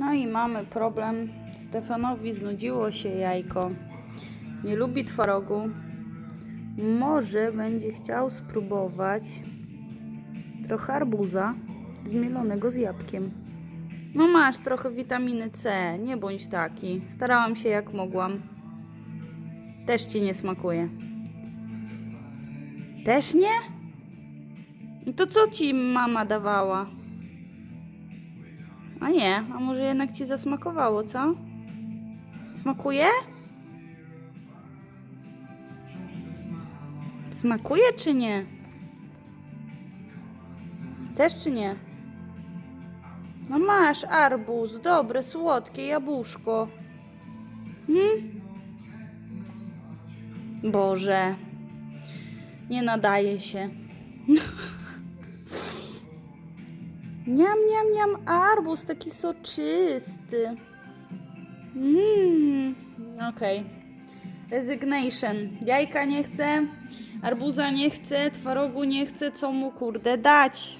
No i mamy problem. Stefanowi znudziło się jajko. Nie lubi twarogu. Może będzie chciał spróbować trochę arbuza zmielonego z jabłkiem. No masz trochę witaminy C, nie bądź taki. Starałam się jak mogłam. Też ci nie smakuje. Też nie? No To co ci mama dawała? A nie, a może jednak ci zasmakowało, co? Smakuje? Smakuje czy nie? Też czy nie? No masz arbuz, dobre, słodkie jabłuszko. Hmm? Boże. Nie nadaje się. Niam, niam, niam, arbuz taki soczysty. Mmm, okej. Resignation. Jajka nie chcę, arbuza nie chcę, twarogu nie chcę, co mu kurde dać?